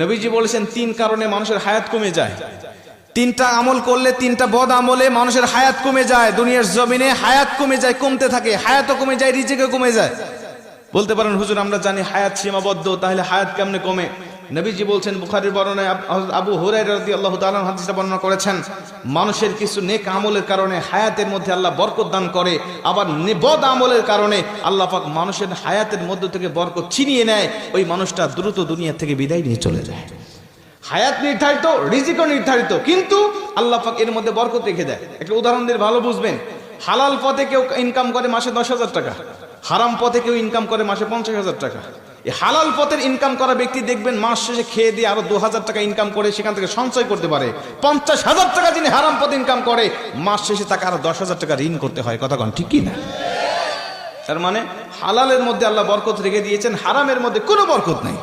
নবীজি বলেছেন, তিন কারণে মানুষের হায়াত কমে যায়। তিনটা আমল করলে তিনটা বদ আমলে মানুষের হায়াত কমে যায়, দুনিয়ার জমিনে হায়াত কমে যায়, কমতে থাকে, হায়াতও কমে যায় রিজেকে কমে যায়। বলতে পারেন, হুজুর, আমরা জানি হায়াত সীমাবদ্ধ, তাহলে হায়াত কেমনে কমে? নবীজি বলছেন, বুখারীর বর্ণনায় আব- আবু হুরায়রা রাদিয়াল্লাহু তাআলা হাদিসটা বর্ণনা করেছেন, মানুষের কিছু নেক আমলের কারণে হায়াতের মধ্যে আল্লাহ বরকত দান করে, আবার বদ আমলের কারণে আল্লাহ পাক মানুষের হায়াতের মধ্য থেকে বরকত ছিনিয়ে নেয়, ওই মানুষটা দ্রুত দুনিয়া থেকে বিদায় নিয়ে চলে যায়। হায়াত নির্ধারিত রিজিকও নির্ধারিত, কিন্তু আল্লাহ পাক এর মধ্যে বরকত রেখে দেয়। একটা উদাহরণ দিয়ে ভালো বুঝবেন, হালাল পথে কেউ ইনকাম করে মাসে দশ হাজার টাকা, হারাম পথে কেউ ইনকাম করে মাসে পঞ্চাশ হাজার টাকা হালাল পথের ইনকাম করা ব্যক্তি দেখবেন মাস শেষে খেয়ে দিয়ে আরও দু হাজার টাকা ইনকাম করে সেখান থেকে সঞ্চয় করতে পারে। পঞ্চাশ হাজার টাকা যিনি হারাম পথ ইনকাম করে, মাস শেষে তাকে আরও দশ হাজার টাকা ঋণ করতে হয়। কথা কন, ঠিক কি না? তার মানে হালালের মধ্যে আল্লাহ বরকত রেখে দিয়েছেন, হারামের মধ্যে কোনো বরকত নেই।